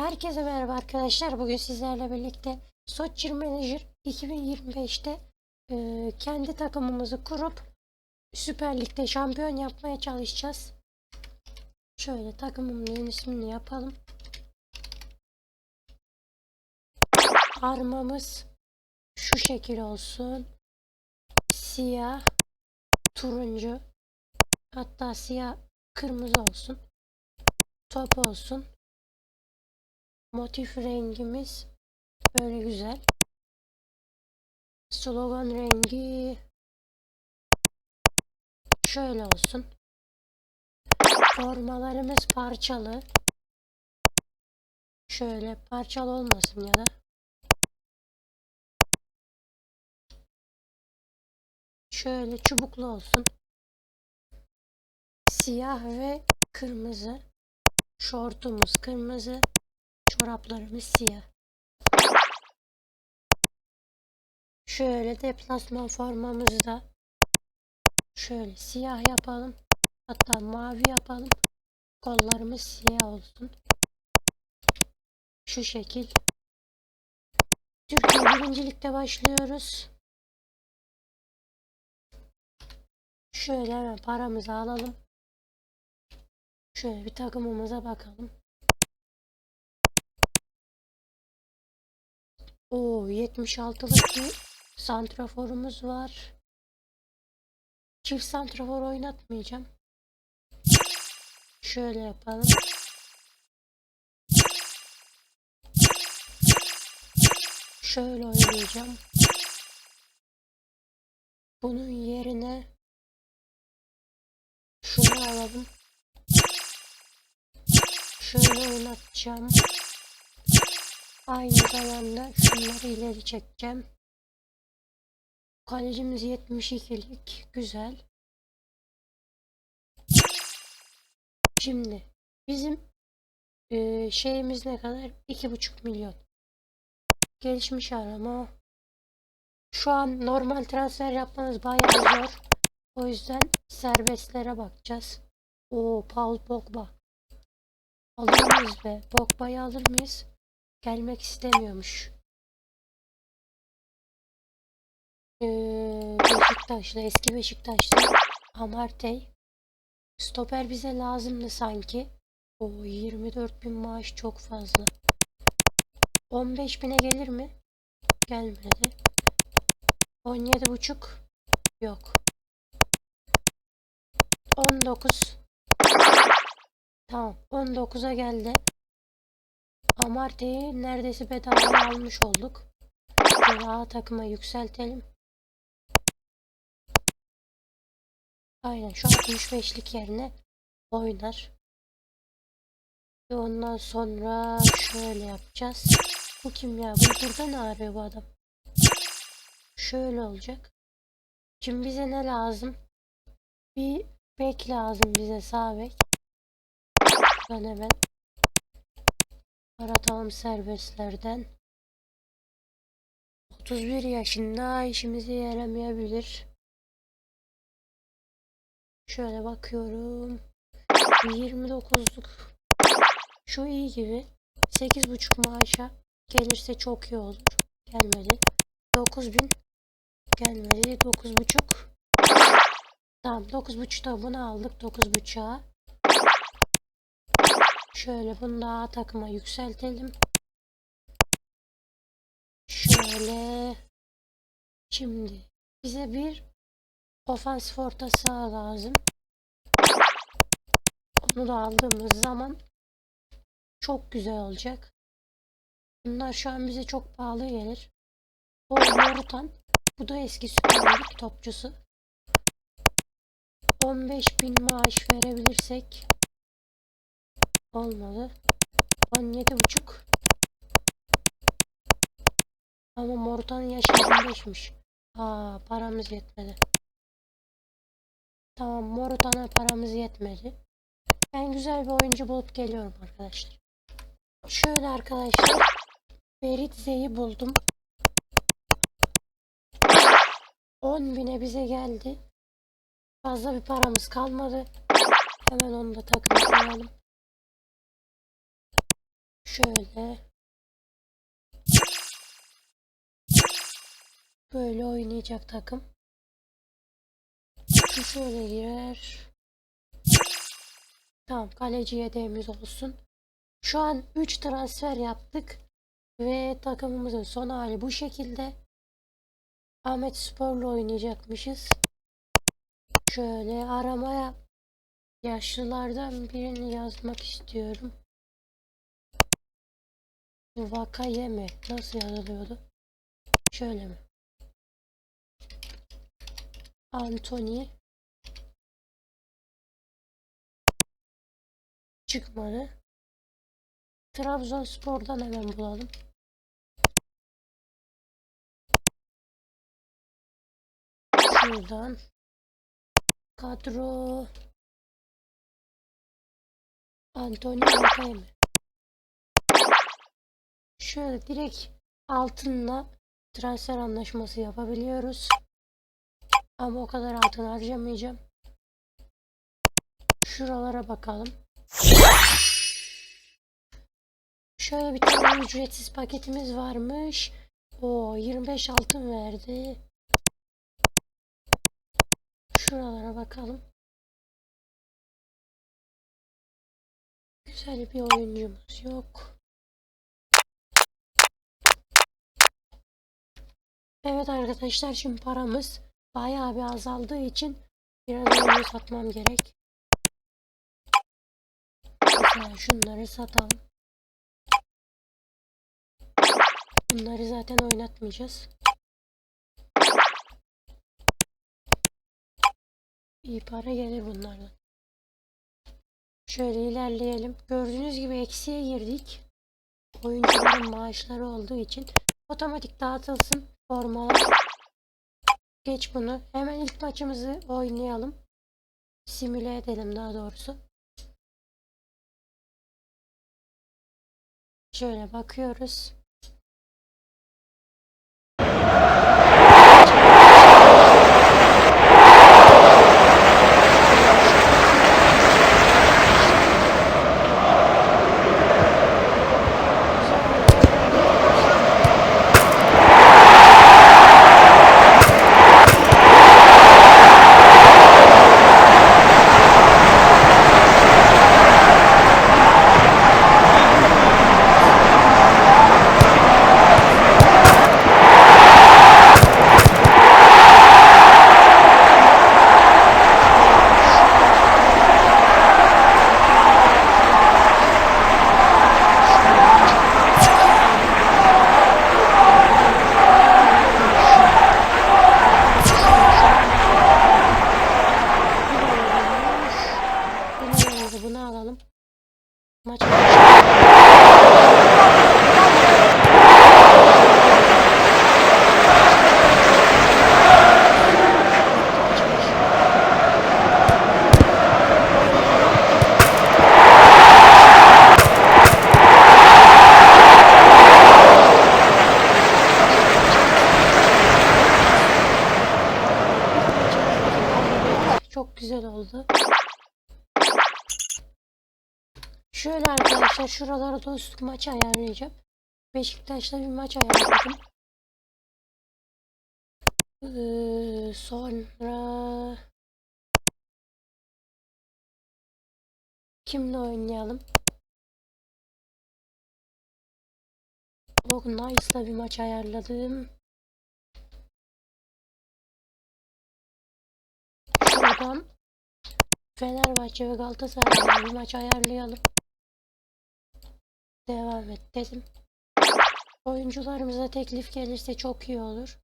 Herkese merhaba arkadaşlar. Bugün sizlerle birlikte Soçi Manager 2025'te e, kendi takımımızı kurup Süper Lig'de şampiyon yapmaya çalışacağız. Şöyle takımımın ismini yapalım. Armamız şu şekil olsun. Siyah, turuncu, hatta siyah kırmızı olsun. Top olsun. Motif rengimiz böyle güzel. Slogan rengi şöyle olsun. Formalarımız parçalı. Şöyle parçalı olmasın ya da. Şöyle çubuklu olsun. Siyah ve kırmızı. Şortumuz kırmızı. Çoraplarımız siyah. Şöyle deplasman formamızı da şöyle siyah yapalım. Hatta mavi yapalım. Kollarımız siyah olsun. Şu şekil. Türkiye birincilikte başlıyoruz. Şöyle hemen paramızı alalım. Şöyle bir takımımıza bakalım. Oo 76'lık bir santraforumuz var. Çift santrafor oynatmayacağım. Şöyle yapalım. Şöyle oynayacağım. Bunun yerine şunu alalım. Şöyle oynatacağım. Aynı zamanda şunları ileri çekeceğim. Kalecimiz 72'lik. Güzel. Şimdi bizim e, şeyimiz ne kadar? 2,5 milyon. Gelişmiş arama. Şu an normal transfer yapmanız bayağı zor. O yüzden serbestlere bakacağız. Oo Paul Pogba. Alır mıyız be? Pogba'yı alır mıyız? Gelmek istemiyormuş. Ee, Beşiktaşlı, eski Beşiktaşlı Amartey. Stoper bize lazımdı sanki. O 24 bin maaş çok fazla. 15 bine gelir mi? Gelmedi. 17 buçuk. Yok. 19. Tamam. 19'a geldi. Amartey'i neredeyse bedava almış olduk. A takıma yükseltelim. Aynen şu 65'lik yerine oynar. Ve ondan sonra şöyle yapacağız. Bu kim ya? Bu burada ne arıyor bu adam? Şöyle olacak. Şimdi bize ne lazım? Bir bek lazım bize sağ bek. Ben hemen aratalım serbestlerden. 31 yaşında işimize yaramayabilir. Şöyle bakıyorum. 29'luk. Şu iyi gibi. 8,5 maaşa gelirse çok iyi olur. Gelmedi. 9000 gelmedi. 9,5 Tamam 9.5'ta bunu aldık 9.5'a. Şöyle bunu da takıma yükseltelim. Şöyle. Şimdi bize bir ofansif orta saha lazım. Onu da aldığımız zaman çok güzel olacak. Bunlar şu an bize çok pahalı gelir. O Morutan. Bu da eski Süper Lig topçusu. 15 bin maaş verebilirsek olmadı. 17 buçuk. Ama Morutan'ın yaşı 25'miş. Aa paramız yetmedi. Tamam Morutan'a paramız yetmedi. Ben güzel bir oyuncu bulup geliyorum arkadaşlar. Şöyle arkadaşlar. Beritze'yi buldum. 10 bine bize geldi. Fazla bir paramız kalmadı. Hemen onu da takıma koyalım. Şöyle. Böyle oynayacak takım. Şöyle girer. Tamam kaleci yedeğimiz olsun. Şu an 3 transfer yaptık. Ve takımımızın son hali bu şekilde. Ahmet Spor'la oynayacakmışız. Şöyle aramaya yaşlılardan birini yazmak istiyorum. Vakaye mi? Nasıl yazılıyordu? Şöyle mi? Anthony çıkmadı. Trabzonspor'dan hemen bulalım. Şuradan kadro Antonio Vakaye mi? Şöyle direkt altınla transfer anlaşması yapabiliyoruz. Ama o kadar altın harcamayacağım. Şuralara bakalım. Şöyle bir tane ücretsiz paketimiz varmış. O 25 altın verdi. Şuralara bakalım. Güzel bir oyuncumuz yok. Evet arkadaşlar şimdi paramız bayağı bir azaldığı için biraz oyunu satmam gerek. Şunları satalım. Bunları zaten oynatmayacağız. İyi para gelir bunlardan. Şöyle ilerleyelim. Gördüğünüz gibi eksiye girdik. Oyuncuların maaşları olduğu için otomatik dağıtılsın formalar. Geç bunu. Hemen ilk maçımızı oynayalım. Simüle edelim daha doğrusu. Şöyle bakıyoruz. Bunu, bunu alalım. Maç Çok güzel oldu. Şöyle arkadaşlar şuralara dostluk maçı ayarlayacağım. Beşiktaş'la bir maç ayarladım. Ee, sonra kimle oynayalım? Bugün Nice'la bir maç ayarladım. Şuradan Fenerbahçe ve Galatasaray'la bir maç ayarlayalım. Devam et dedim. Oyuncularımıza teklif gelirse çok iyi olur.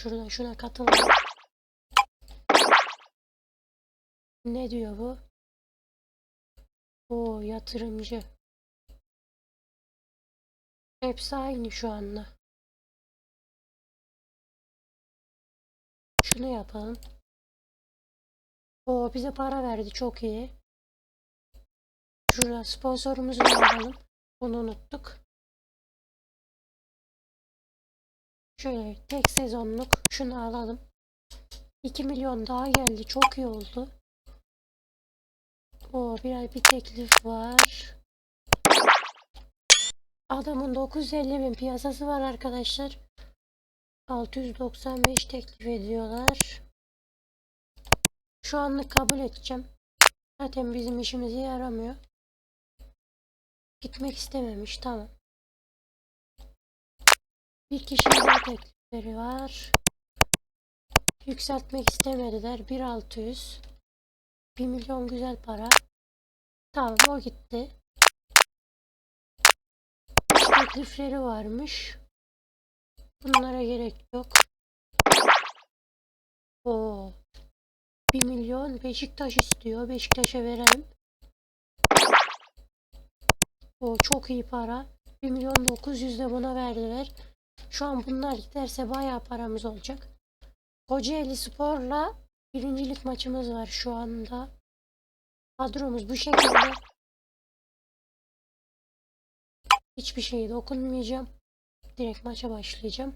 Şurada şuna katılalım. Ne diyor bu? O yatırımcı. Hepsi aynı şu anda. Şunu yapalım. O bize para verdi çok iyi. Şurada sponsorumuzu alalım. Bunu unuttuk. Şöyle tek sezonluk şunu alalım. 2 milyon daha geldi. Çok iyi oldu. O bir bir teklif var. Adamın 950 bin piyasası var arkadaşlar. 695 teklif ediyorlar. Şu anlık kabul edeceğim. Zaten bizim işimize yaramıyor. Gitmek istememiş. Tamam. Bir kişinin daha teklifleri var. Yükseltmek istemediler. 1600. 1 milyon güzel para. Tamam o gitti. Teklifleri varmış. Bunlara gerek yok. Oo. 1 milyon Beşiktaş istiyor. Beşiktaş'a verelim. O çok iyi para. 1 milyon 900 de buna verdiler. Şu an bunlar giderse bayağı paramız olacak. Kocaeli Spor'la birincilik maçımız var şu anda. Kadromuz bu şekilde. Hiçbir şeyi dokunmayacağım. Direkt maça başlayacağım.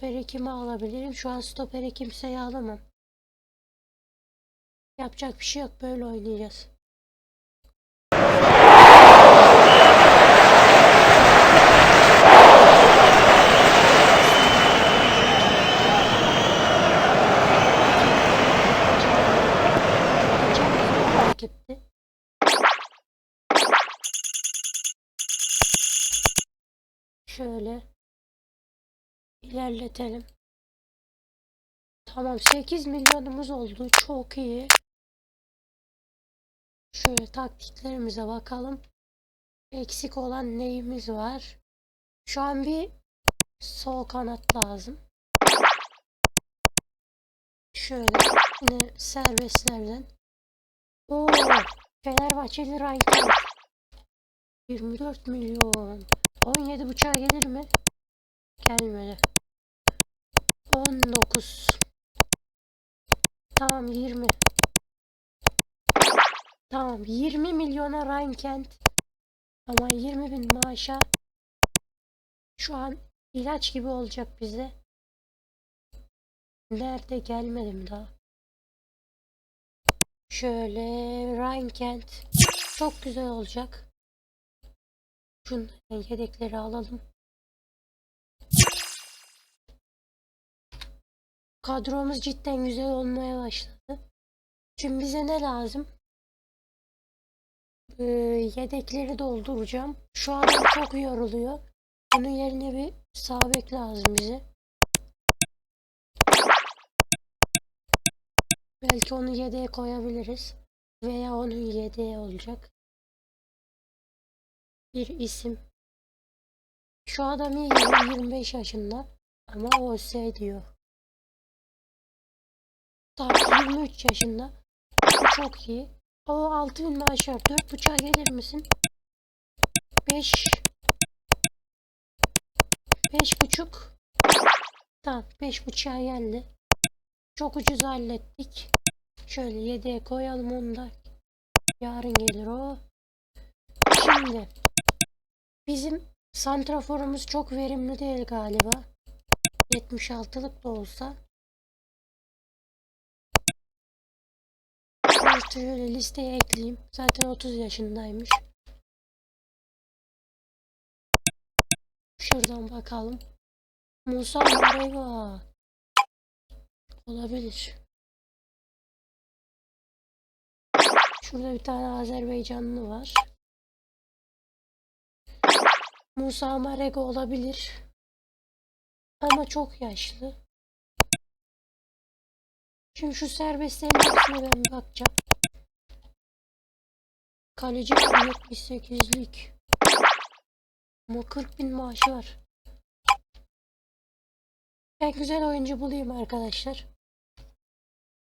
Stoperi kime alabilirim? Şu an stoperi kimseye alamam. Yapacak bir şey yok. Böyle oynayacağız. Rakitti. Şöyle ilerletelim. Tamam 8 milyonumuz oldu. Çok iyi. Şöyle taktiklerimize bakalım. Eksik olan neyimiz var? Şu an bir sol kanat lazım. Şöyle yine serbestlerden. Oo, Fenerbahçeli Raykar. 24 milyon. 17 buçuğa gelir mi? Gelmedi. 19. Tamam 20. Tamam 20 milyona Rheinkent. Ama 20 bin maaşa şu an ilaç gibi olacak bize. Nerede gelmedim daha. Şöyle Rheinkent çok güzel olacak. Şunların yedekleri alalım. Kadromuz cidden güzel olmaya başladı. Şimdi bize ne lazım? Ee, yedekleri dolduracağım. Şu an çok yoruluyor. Onun yerine bir sağ bek lazım bize. Belki onu yedeğe koyabiliriz. Veya onun yedeği olacak. Bir isim. Şu adam iyi 25 yaşında. Ama OS diyor. Daha 23 yaşında. Çok iyi. O 6000 maaş var. 4 buçuğa gelir misin? 5 5 buçuk. Tamam 5 buçuğa geldi. Çok ucuz hallettik. Şöyle 7'ye koyalım onu da. Yarın gelir o. Şimdi bizim santraforumuz çok verimli değil galiba. 76'lık da olsa. Şöyle listeye ekleyeyim. Zaten 30 yaşındaymış. Şuradan bakalım. Musa Mareva. Olabilir. Şurada bir tane Azerbaycanlı var. Musa Marego olabilir. Ama çok yaşlı. Şimdi şu serbestlerin hepsine ben bakacağım. Kaleci 78'lik. Ama 40 bin maaşı var. Ben güzel oyuncu bulayım arkadaşlar.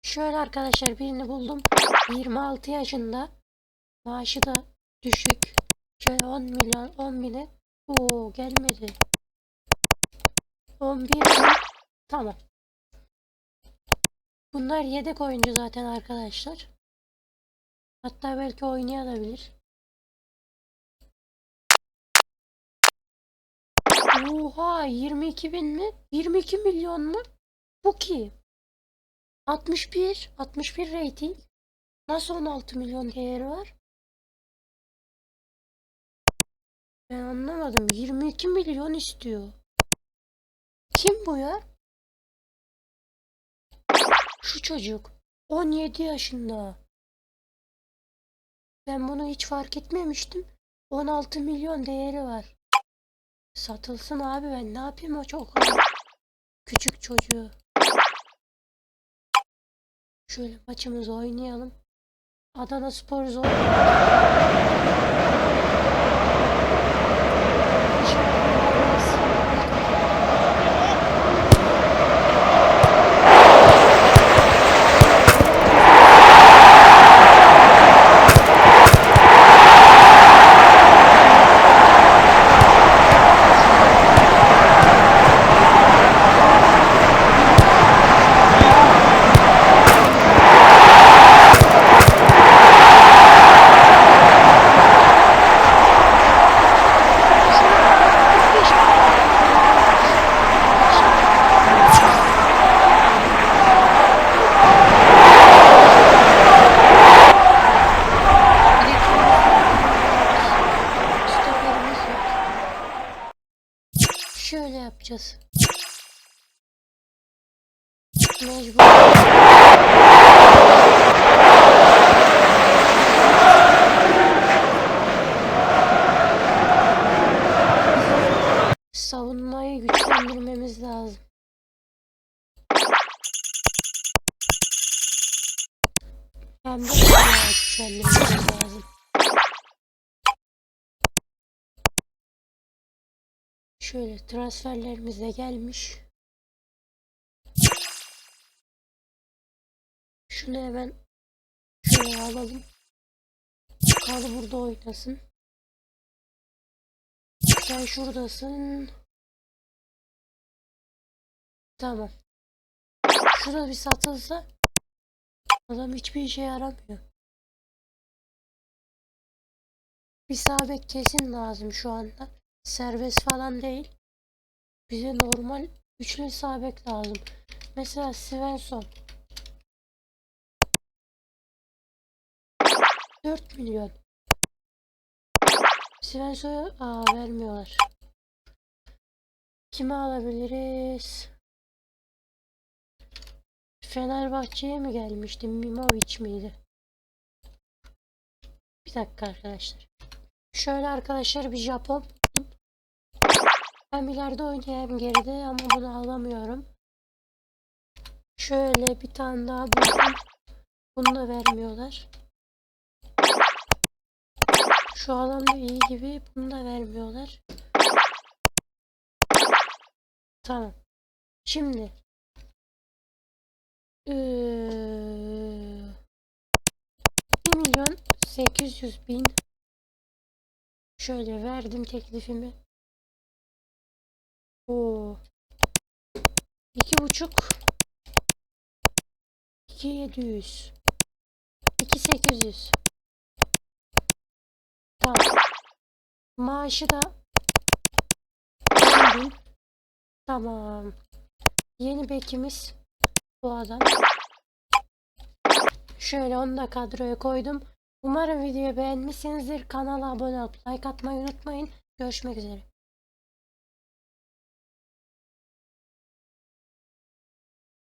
Şöyle arkadaşlar birini buldum. 26 yaşında. Maaşı da düşük. Şöyle 10 milyon 10 bine. Oo gelmedi. 11 bin. Tamam. Bunlar yedek oyuncu zaten arkadaşlar. Hatta belki oynayabilir. Oha 22 bin mi? 22 milyon mu? Bu ki. 61. 61 rating. Nasıl 16 milyon değeri var? Ben anlamadım. 22 milyon istiyor. Kim bu ya? Şu çocuk. 17 yaşında. Ben bunu hiç fark etmemiştim. 16 milyon değeri var. Satılsın abi ben ne yapayım o çok küçük çocuğu. Şöyle maçımızı oynayalım. Adana Spor zor. Transferlerimiz de gelmiş. Şunu hemen şuraya alalım. Kalı burada oynasın. Sen şuradasın. Tamam. Şurada bir satılsa adam hiçbir işe yaramıyor. Bir sağ bek kesin lazım şu anda. Serbest falan değil. Bize normal üçlü sağ bek lazım. Mesela Svensson. 4 milyon. Svensson'a aa vermiyorlar. Kimi alabiliriz? Fenerbahçe'ye mi gelmişti? Mimovic miydi? Bir dakika arkadaşlar. Şöyle arkadaşlar bir Japon. Hem ileride oynayayım geride ama bunu alamıyorum. Şöyle bir tane daha buldum. Bunu da vermiyorlar. Şu adam da iyi gibi. Bunu da vermiyorlar. Tamam. Şimdi. Ee, 1 milyon 800 bin. Şöyle verdim teklifimi. Oo. İki buçuk. İki yedi yüz. İki sekiz yüz. Tamam. Maaşı da 10 bin. Tamam. Yeni bekimiz bu adam. Şöyle onu da kadroya koydum. Umarım videoyu beğenmişsinizdir. Kanala abone olup like atmayı unutmayın. Görüşmek üzere.